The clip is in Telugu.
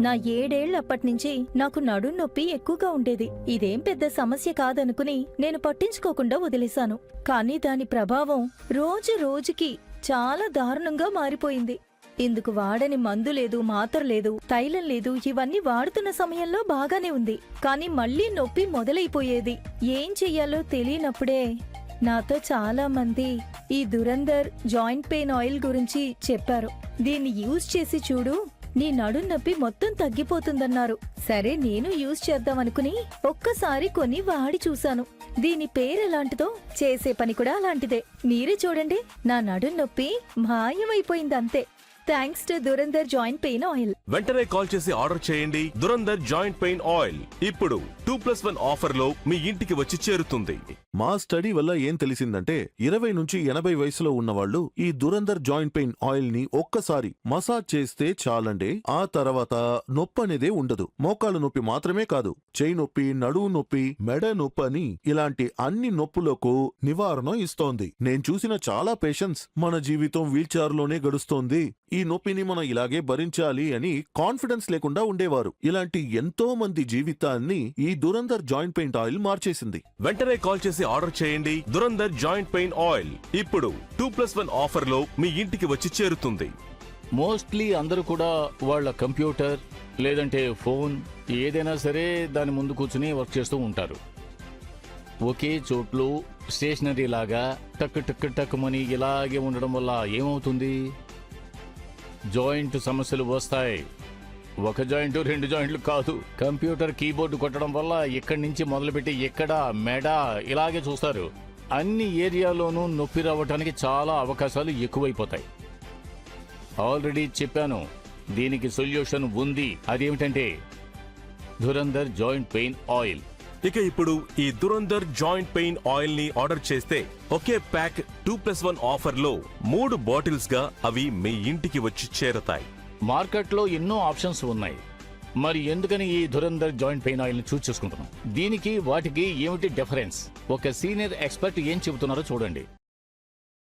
నా ఏడేళ్ళప్పటినుంచి నాకు నడుం నొప్పి ఎక్కువగా ఉండేది. ఇదేం పెద్ద సమస్య కాదనుకుని నేను పట్టించుకోకుండా వదిలేశాను. కానీ దాని ప్రభావం రోజు రోజుకి చాలా దారుణంగా మారిపోయింది. ఇందుకు వాడని మందు లేదు మాత్ర లేదు తైలం లేదు ఇవన్నీ వాడుతున్న సమయంలో బాగానే ఉంది. కానీ మళ్ళీ నొప్పి మొదలైపోయేది. ఏం చెయ్యాలో తెలియనప్పుడే నాతో చాలా మంది ఈ దురందర్ జాయింట్ పెయిన్ ఆయిల్ గురించి చెప్పారు. దీన్ని యూజ్ చేసి చూడు. నీ నడుం నొప్పి మొత్తం తగ్గిపోతుందన్నారు. సరే నేను యూజ్ చేద్దామనుకుని ఒక్కసారి కొని వాడి చూశాను. దీని పేరెలాంటిదో చేసే పని కూడా అలాంటిదే. మీరే చూడండి నా నడుం నొప్పి మాయమైపోయిందంతే. Thanks to Durandar joint pain oil వెంటనే కాల్ చేసి ఆర్డర్ చేయండి. దురందర్ జాయింట్ పెయిన్ ఆయిల్ ఇప్పుడు టూ ప్లస్ వన్ ఆఫర్లో మీ ఇంటికి వచ్చి చేరుతుంది. మా స్టడీ వల్ల ఏం తెలిసిందంటే ఇరవై నుంచి ఎనభై వయసులో ఉన్నవాళ్ళు ఈ దురందర్ జాయింట్ పెయిన్ ఆయిల్ని ఒక్కసారి మసాజ్ చేస్తే చాలండి ఆ తర్వాత నొప్పి అనేదే ఉండదు. మోకాలు నొప్పి మాత్రమే కాదు చేయి నొప్పి నడువు నొప్పి మెడ నొప్పి అని ఇలాంటి అన్ని నొప్పులకు నివారణ ఇస్తోంది. నేను చూసిన చాలా పేషెంట్స్ మన జీవితం వీల్చైర్లోనే గడుస్తోంది. ఈ నొప్పిని మనం ఇలాగే భరించాలి అని కాన్ఫిడెన్స్ లేకుండా ఉండేవారు. ఇలాంటి ఎంతో మంది జీవితాన్ని ఈ దురందర్ జాయింట్ పెయింట్ ఆయిల్ మార్చేసింది. వెంటనే కాల్ చేసి ఆర్డర్ చేయండి. Durandar joint pain oil. ఇప్పుడు టూ ప్లస్ వన్ ఆఫర్లో మీ ఇంటికి వచ్చి చేరుతుంది. మోస్ట్లీ అందరూ కూడా వాళ్ళ కంప్యూటర్ లేదంటే ఫోన్ ఏదైనా సరే దాని ముందు కూర్చుని వర్క్ చేస్తూ ఉంటారు. ఒకే చోట్లు స్టేషనరీ లాగా టక్ టక్ టక్కుమని ఇలాగే ఉండడం వల్ల ఏమవుతుంది? జాయింట్ సమస్యలు వస్తాయి. ఒక జాయింట్ రెండు జాయింట్లు కాదు. కంప్యూటర్ కీబోర్డు కొట్టడం వల్ల ఇక్కడి నుంచి మొదలుపెట్టి ఎక్కడ మెడ ఇలాగే చూస్తారు. అన్ని ఏరియాలోనూ నొప్పి రావడానికి చాలా అవకాశాలు ఎక్కువైపోతాయి. ఆల్రెడీ చెప్పాను దీనికి సొల్యూషన్ ఉంది. అదేమిటంటే ధురంధర్ జాయింట్ పెయిన్ ఆయిల్. ఇక ఇప్పుడు ఈ దురందర్ జాయింట్ పెయిన్ ఆయిల్ని ఆర్డర్ చేస్తే ఒకే ప్యాక్ టూ ప్లస్ వన్ ఆఫర్లో మూడు బాటిల్స్గా అవి మీ ఇంటికి వచ్చి చేరతాయి. మార్కెట్లో ఎన్నో ఆప్షన్స్ ఉన్నాయి. మరి ఎందుకని ఈ ధురంధర్ జాయింట్ పెయిన్ ఆయిల్ని చూస్ చేసుకుంటున్నాం? దీనికి వాటికి ఏమిటి డిఫరెన్స్? ఒక సీనియర్ ఎక్స్పర్ట్ ఏం చెబుతున్నారో చూడండి.